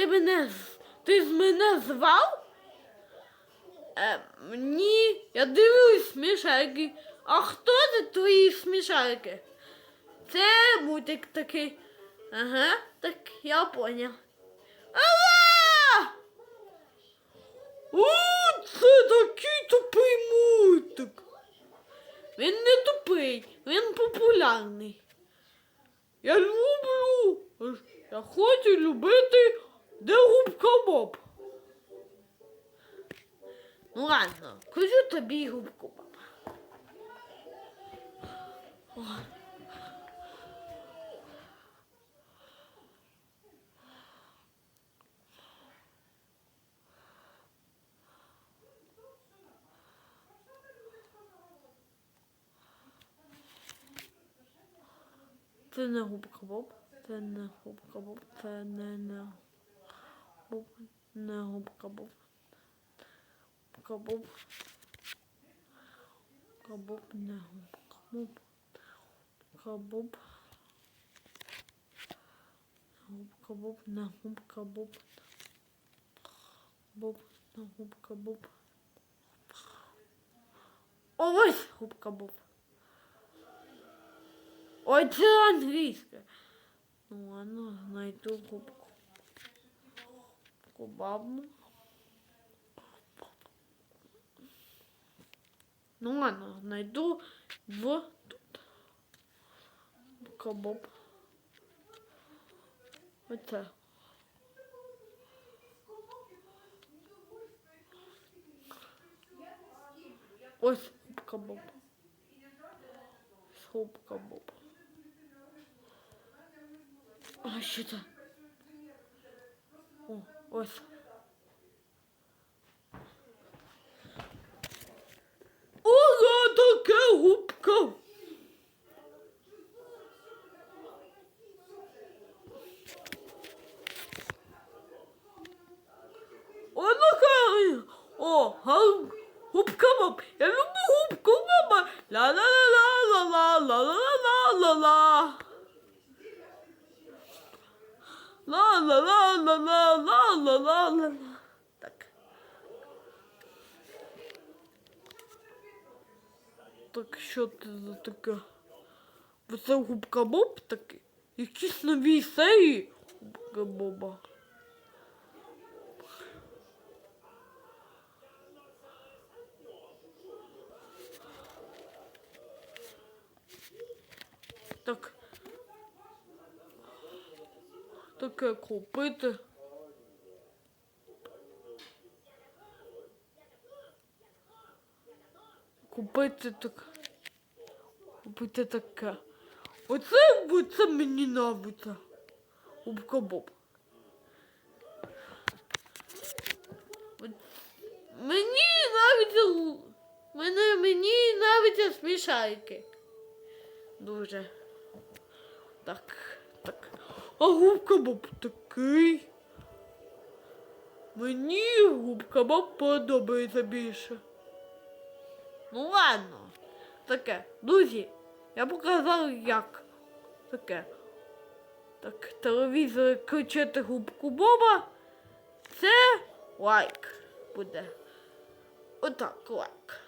ти мене ти з мене звав? Е, ні, я дивлюсь смішарики. А хто це твої смішарики? Це мультик такий. Ага, так я поняв. Ала! О, це такий тупий мультик. Він не тупий, він популярний. Я люблю. Я хочу любити де губка Боб. Ну ладно, кажу тобі губку Боб. Ой. Це не губка Боб, це не губка Боб, це не, не Боб, не губка Боб. Губка Боб. Губка Боб, не губка Боб. Губка Боб. Губка Боб, не губка Боб. Боб, не губка Боб. О, ось губка Боб. Ой, це англійське. Ну ладно, знайду губку кубабу. Ну ладно, найду в тут. Кабоб. Вот так. Ой, губка Боб. Губка Боб. А что это? О. ось. Ого, таке губка. О, ну О, га- губка Боб. Я люблю губку Боба. Ла-ла-ла-ла-ла-ла-ла-ла-ла-ла-ла. Ла ла ла ла ла ла ла ла ла Так. Так що це за таке? Це губка Боб такий? Якісь нові серії губка Боба. Так. Таке купити. Купити так. Купити таке. Оце, оце мені нравиться. Губка Боб. Мені гу- Мене, мені нравиться смішарики. Дуже. Так, так. А губка Боб такий. Мені губка Боб подобається більше. Ну ладно. Таке. Друзі, я показав як. Таке. Так, телевізор кричати губку Боба. Це лайк буде. Отак, лайк.